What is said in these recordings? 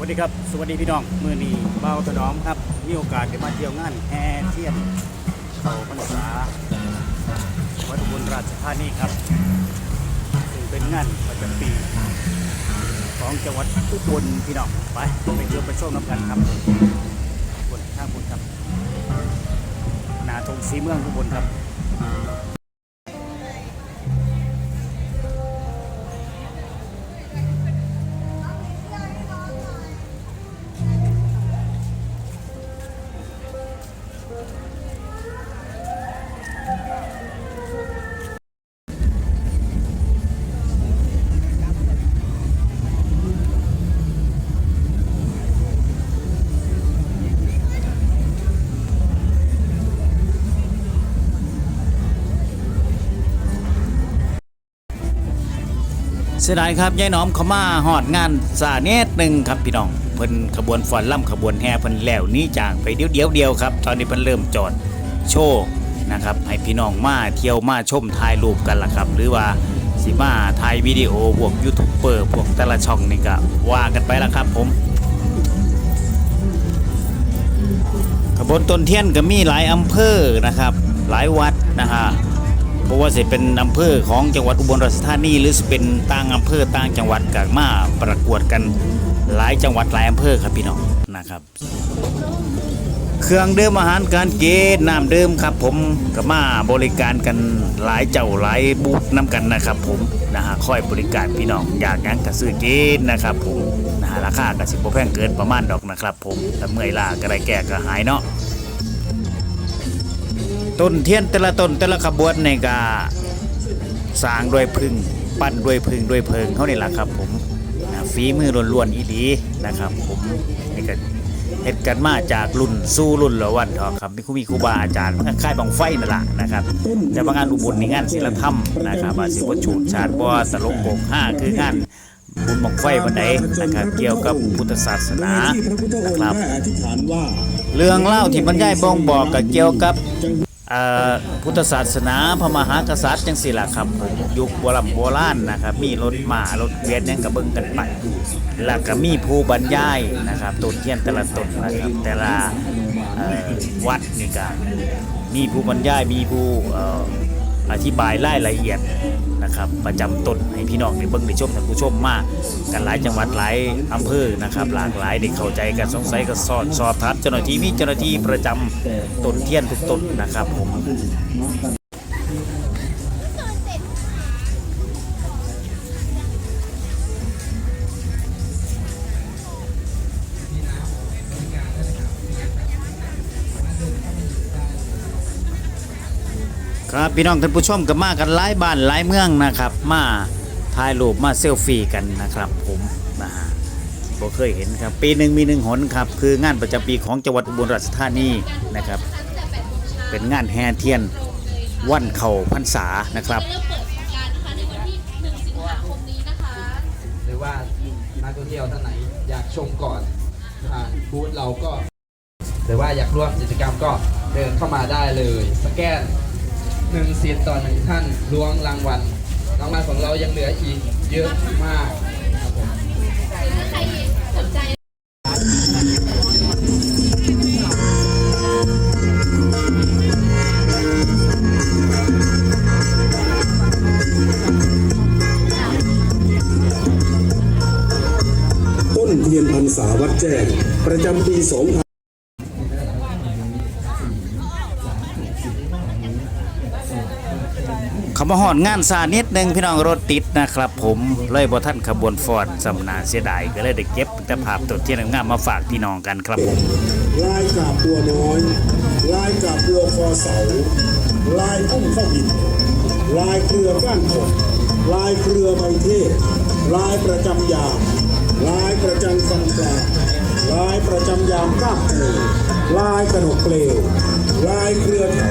วัสดีครับ สวัสดีพี่น้อง มือนีเบาถนอมครับ มีโอกาสได้มาเที่ยวงานแห่เทียนเขาพรรษาวัดอุบลราชธานีครับซึ่งเป็นงานประจำปี ของจังหวัดอุบลพี่น้อง ไปไปเที่ยวไปชมน้ำกันครับอุบลท่าบุญครับ นาทงสีเมืองอุบลครับ สียดายครับยายหนอมเขามาหอดงานสาเนตหนึ่งครับพี่น้องเพิ่นขบวนฟอนล่ำขบวนแห่เพิ่นแล้วหนี้จากไปเดียวเดียวเดียวครับ ตอนนี้เพิ่นเริ่มจอดโชว์นะครับให้พี่น้องมาเที่ยวมาชมถ่ายรูปกันล่ะครับ หรือว่าสิมาถ่ายวิดีโอพวกยูทูบเบอร์พวกแต่ละช่องนี่ก็ว่ากันไปละครับผม ขบวนต้นเทียนก็มีหลายอำเภอนะครับ หลายวัดนะฮะ เพราะว่าสิเป็นอำเภอของจังหวัดอุบลราชธานีหรือสิเป็นต่างอำเภอต่างจังหวัดก็มาประกวดกันหลายจังหวัดหลายอำเภอครับพี่น้องนะครับ เครื่องเดื่มอาหารการเกินน้ำเดื่มครับ ผมก็มาบริการกันหลายเจ้าหลายบูธน้ำกันนะครับ ผมนะฮะคอยบริการพี่น้องอยากหยังก็ซื้อเกินนะครับ ผมนะฮะราคาก็สิบ่แพงเกินประมาณดอกนะครับ ผมแต่เมื่อยล้าก็ได้แก่ก็หายเนาะ ต้นเทียนแต่ละต้นแต่ละขบวนในกาสร้างด้วยพึ่งปั้นด้วยพึ่งด้วยเพิงเขานี่แหละครับผมนะฝีมือล้วนๆอีหลีนะครับ ผมนี่ก็เฮ็ดกันมาจากรุ่นสู่รุ่นละวันทอะครับมีครูมีครูบาอาจารย์มันค่ายบังไฟนั่นแหละนะครับแต่ว่างงานอุบลนี่งานศิลธรรมนะครับว่าสิบ่ฉูดฉาดบ่ตลกโกกห้าคืองานบุญบังไฟวันใดนะครับเกี่ยวกับพุทธศาสนานะครับเรื่องเล่าที่บรรยายบ่งบอกกับเกี่ยวกับ พุทธศาสนาพระมหากษัตริย์จังสิล่ะครับผมยุคโบราณโบราณนะครับ มีรถม้ารถเวียนหยังก็เบิ่งกันไปแล้วก็มีผู้บรรยายนะครับต้นเทียนแต่ละต้นนะครับแต่ละวัดนี่ก็มีผู้บรรยายมีผู้ อธิบายรายละเอียดนะครับประจำต้นให้พี่น้องได้เบิ่งได้ชมท่านผู้ชมมากันหลายจังหวัดหลายอำเภอนะครับ หลากหลายได้เข้าใจกันสงสัยก็สอดสอบถามเจ้าหน้าที่มีเจ้าหน้าที่ประจำต้นเทียนทุกต้นนะครับผม ครับพี่น้องท่านผู้ชมก็มากันหลายบ้านหลายเมืองนะครับ มาถ่ายรูปมาเซลฟี่กันนะครับผมนะฮะบ่เคยเห็นครับ ปีหนึ่งมีหนึ่งหนครับ คืองานประจำปีของจังหวัดอุบลราชธานีนะครับ เป็นงานแห่เทียนวันเข่าพรรษานะครับเริ่มเปิดโครงการนะคะในวันที่1สิงหาคมนี้นะคะหรือว่านักท่องเที่ยวท่านไหนอยากชมก่อนบูธเราก็ หรือว่าอยากร่วมกิจกรรมก็เดินเข้ามาได้เลย สแกน หนึ่งเสียงต่อหนึ่งท่านล้วงรางวัลรางวัลของเรายังเหลืออีกเยอะมากครับผมใคสนใจต้นเทียนพรรษาวัดแจ้ง ประจำปี2 5 มาหอดงานซานิดหนึ่งพี่น้องรถติดนะครับ ผมเลยบ่ท่านขบวนฟอร์ดสำนาเสียดายก็เลยได้เก็บแต่ภาพตัวเทียนงามมาฝากพี่น้องกันครับผมลายกาบตัวน้อยลายกาบตัวคอเสาลายพุ่มเข้าหินลายเครือก้านขดลายเครือใบเทศลายประจำยามลายประจำฟันปลาลายประจำยามก้าเอลายกระหนกเปลวลายเครือเถา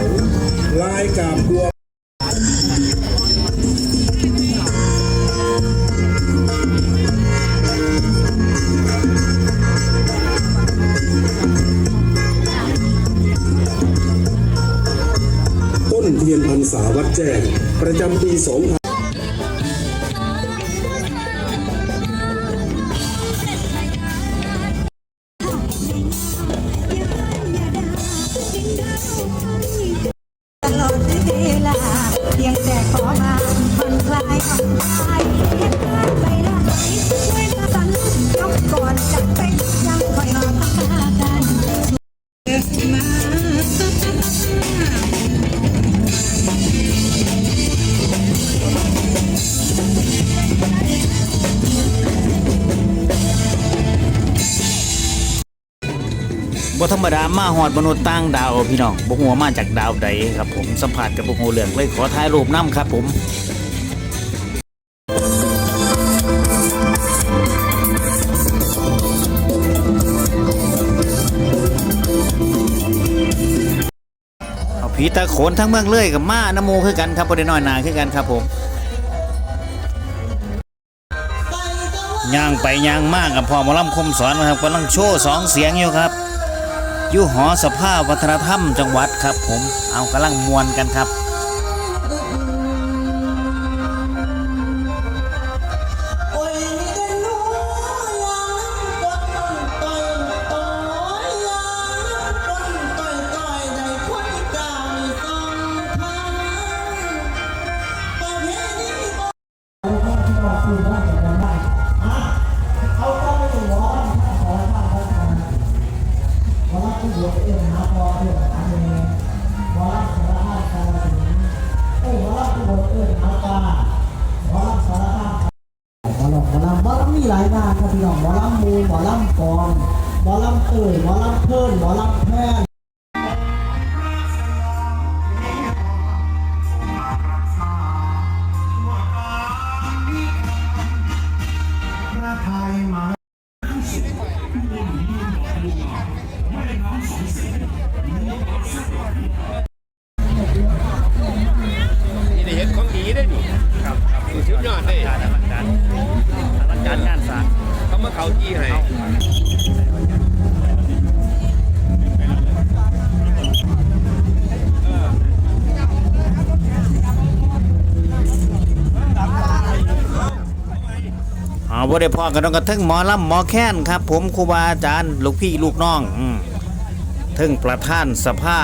ลายกาบตัว แจ้ง ประจำปี2000 บ่ธรรมดามาฮอดมนุษย์ต่างดาวพี่น้องบ่ฮู้ว่ามาจากดาวใดครับผมสัมผัสกับบ่ฮู้เรื่องเลยขอถ่ายรูปนํครับผมผีตาโขนทั้งเมืองเลยกับมาน้ำมูคือกันครับบ่ได้น้อยนาคือกันครับผมย่างไปย่างมากกับพ่อมอลำคมสอนนะครับกำลังโชว์สองเสียงอยู่ครับ อยู่หอสภาวัฒนธรรมจังหวัดครับผมเอากำลังมวนกันครับ หมอลำหมอลำหมอลำมีหลายงานครับพี่น้องหมอลำมูลหมอลำกองหมอลำเตยหมอลำเพิ่นหมอลำแพน เห็นของดีได้นี่ครับสุดยอดเลยการอลังการอลังการงานสร้างเขามาเขาที่ให้อ๋อบ่ได้พอกันต้องกระทึงหมอลำหมอแค้นครับ ผมครูบาอาจารย์ ลูกพี่ลูกน้อง อืมทึ่งประธานสภา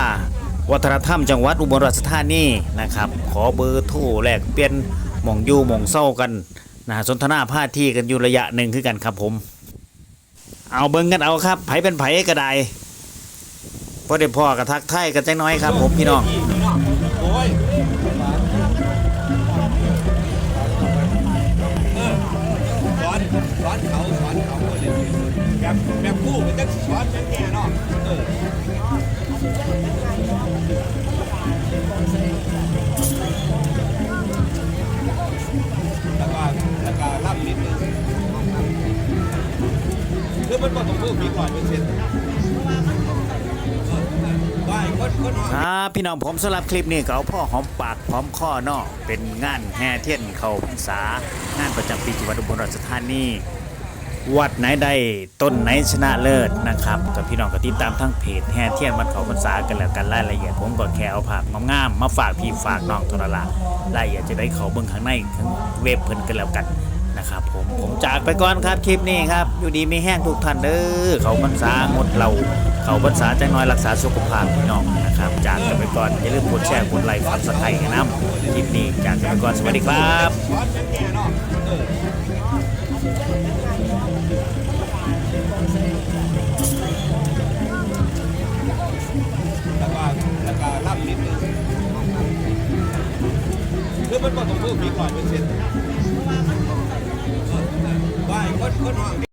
วัฒนธรรมจังหวัดอุบลราชธานีนะครับ ขอเบอร์โทรแลกเปลี่ยนหม่องอยู่หม่องเศร้ากันนะสนทนาพาที่กันอยู่ระยะหนึ่งคือกันครับผม เอาเบิ่งกันเอาครับไผเป็นไผก็ได้พอได้พ่อกระทักไทยกันจังน้อยครับผมพี่น้องสอนสอนเขาสอนเขาแบบแบบคู่มันจะสอนแก่ พี่น้องผมสำหรับคลิปนี้เอาพ่อหอมปากหอมคอนาะเป็นงานแห่เทียนเขาพรรษางานประจำปีจังหวัดอุบลราชธานีวัดไหนได้ต้นไหนชนะเลิศนะครับกับพี่น้องก็ติดตามทั้งเพจแห่เทียนวัดเขาพรรษากันแล้วกันรายละเอียดผมก็แค่เอาภาพงามๆมาฝากพี่ฝากน้องทรละรายละเอียดจะได้เขาเบิ่งข้างในข้างเว็บเพิ่นกันแล้วกันนะครับผมผมจากไปก่อนครับคลิปนี้ครับ อยู่ดีไมีแห้งทุกท่านเด้อเขาพรรษางดเรา เขาภาษาจังน้อยรักษาสุขภาพพี่น้องนะครับ จากกันไปก่อนอย่าลืมกดแชร์กดไลค์กดสไครต์กันนะคลิปนี้จากกันไปก่อนสวัสดีครับแล้วก็แล้วก็รับนิดนึงคือมันบอกตรงพวกพี่ก่อนเป็นเช่นว่าคนคน